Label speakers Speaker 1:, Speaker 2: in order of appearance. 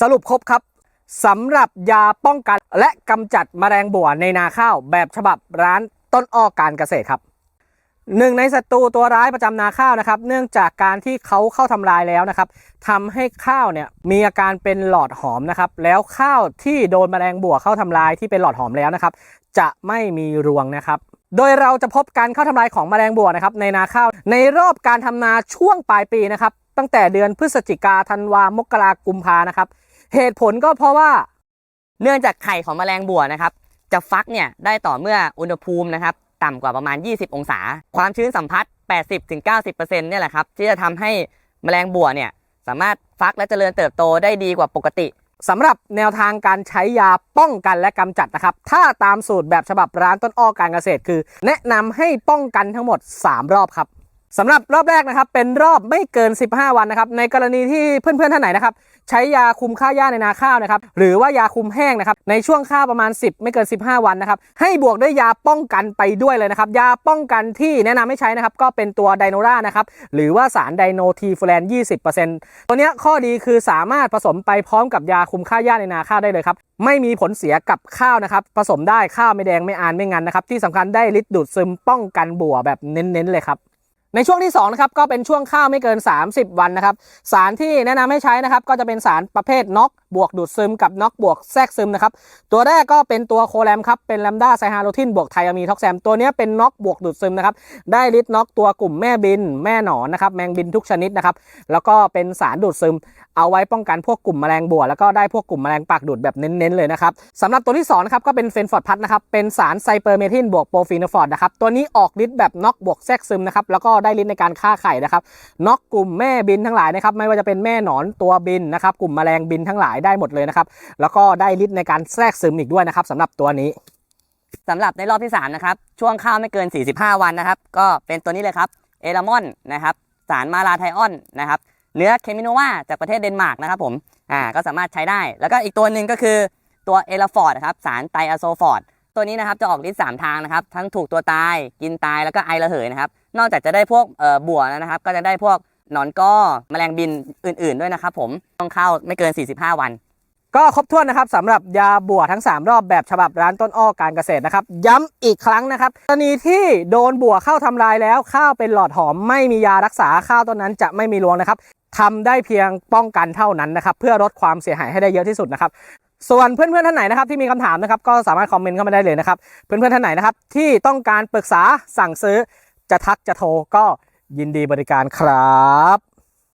Speaker 1: สรุปครบครับสำหรับยาป้องกันและกำจัดแมลงบัวในนาข้าวแบบฉบับร้านต้นอ้อการเกษตรครับหนึ่งในศัตรูตัวร้ายประจำนาข้าวนะครับ เนื่องจากการที่เขาเข้าทำลายแล้วนะครับทำให้ข้าวเนี่ยมีอาการเป็นหลอดหอมนะครับ แล้วข้าวที่โดนแมลงบัวเข้าทำลายที่เป็นหลอดหอมแล้วนะครับ จะไม่มีรวงนะครับ โดยเราจะพบการเข้าทำลายของแมลงบัวนะครับ ในนาข้าวในรอบการทำนาช่วงปลายปีนะครับ ตั้งแต่เดือนพฤศจิกาธันวามกรากุมภานะครับ เหตุผลก็เพราะว่า
Speaker 2: เนื่องจากไข่ของแมลงบัวนะครับ จะฟักเนี่ยได้ต่อเมื่ออุณหภูมินะครับต่ำกว่าประมาณ 20 องศา ความชื้นสัมผัส80-90%เนี่ยแหละครับที่จะทำให้แมลงบัวเนี่ยสามารถฟักและเจริญเติบโตได้ดีกว่าปกติ
Speaker 1: สำหรับแนวทางการใช้ยาป้องกันและกำจัดนะครับ ถ้าตามสูตรแบบฉบับร้านต้นอ้อการเกษตรคือ แนะนำให้ป้องกันทั้งหมด 3 รอบครับ สำหรับรอบแรกนะครับเป็นรอบไม่เกิน 15 วันนะครับในกรณีที่เพื่อนๆท่านไหนนะครับใช้ยาคุมค่าหญ้าในนาข้าวนะครับหรือว่ายาคุมแห้งนะครับในช่วงข้าวประมาณ 10 ไม่เกิน 15 วันนะครับให้บวกด้วยยาป้องกันไปด้วยเลยนะครับยาป้องกันที่แนะนำให้ใช้นะครับก็เป็นตัวไดโนรานะครับหรือว่าสารไดโนทีฟูแลน 20%ตัวเนี้ยข้อดีคือสามารถผสมไปพร้อมกับยาคุมค่าหญ้าในนาข้าวได้เลยครับไม่มีผลเสียกับข้าวนะครับผสมได้ข้าวไม่แดงไม่อานไม่งันนะครับที่สำคัญได้ฤทธิ์ดูดซึมป้องกันบัวแบบเน้นๆเลยครับ ในช่วงที่2นะครับก็เป็นช่วงข้าวไม่เกิน 30 วันนะครับสารที่แนะนำให้ใช้นะครับก็จะเป็นสารประเภทน็อกบวกดูดซึมกับน็อกบวกแทรกซึมนะครับตัวแรกก็เป็นตัวโคแรมครับเป็นแลมด้าไซฮาโลทินบวกไทอะมีท็อกแซมตัวนี้เป็นน็อกบวกดูดซึมนะครับได้ฤทธิ์น็อกตัวกลุ่มแม่บิน แม่หนอนนะครับแมงบินทุกชนิดนะครับแล้วก็เป็นสารดูดซึม เอาไว้ป้องกันพวกกลุ่มแมลงบัวแล้วก็ได้พวกกลุ่มแมลงปากดูดแบบเน้นๆเลยนะครับสำหรับตัวที่2นะครับก็เป็นเฟนฟอร์ดพัทนะครับเป็นสารไซเปอร์เมทินบวกโปรฟีนฟอร์ดนะครับตัวนี้ออกฤทธิ์แบบน็อกบวกแทรกซึมนะครับแล้วก็ได้ฤทธิ์ในการฆ่าไข่นะครับน็อกกลุ่มแม่บินทั้งหลายนะครับไม่ว่าจะเป็นแม่หนอนตัวบินนะครับกลุ่มแมลงบินทั้งหลายได้หมดเลยนะครับแล้วก็ได้ฤทธิ์ในการแทรกซึมอีกด้วยนะครับสำหรับตัวนี้
Speaker 2: สำหรับในรอบที่3นะครับช่วงข้าวไม่เกิน 45 วันนะครับ ก็เป็นตัวนี้เลยครับเอลามอนนะครับสารมาลาไทออนนะครับเนื้อเคมิโนวาจากประเทศเดนมาร์กนะครับผมอ่าก็สามารถใช้ได้ แล้วก็อีกตัวหนึ่งก็คือตัวเอลฟอร์ดครับสารไตอะโซฟอร์ด ตัวนี้นะครับจะออกฤทธิ์สามทางนะครับ ทั้งถูกตัวตาย กินตายแล้วก็ไอระเหยนะครับ นอกจากจะได้พวกบัวแล้วนะครับ ก็จะได้พวกหนอนก้อแมลงบินอื่น ๆด้วยนะครับ ผมต้องเข้าไม่เกิน 45 วัน
Speaker 1: ก็ครบถ้วนนะครับสำหรับยาบัวทั้ง 3 รอบแบบฉบับร้านต้นอ้อการเกษตรนะครับ ย้ำอีกครั้งนะครับกรณีที่โดนบัวเข้าทำลายแล้ว ข้าวเป็นหลอดหอมไม่มียารักษาข้าวต้นนั้นจะไม่มีรวงนะครับทำได้เพียงป้องกันเท่านั้นนะครับ เพื่อลดความเสียหายให้ได้เยอะที่สุดนะครับ ส่วนเพื่อนๆท่านไหนนะครับที่มีคำถามนะครับก็สามารถคอมเมนต์เข้ามาได้เลยนะครับ เพื่อนๆท่านไหนนะครับที่ต้องการปรึกษาสั่งซื้อจะทักจะโทรก็ยินดีบริการครับ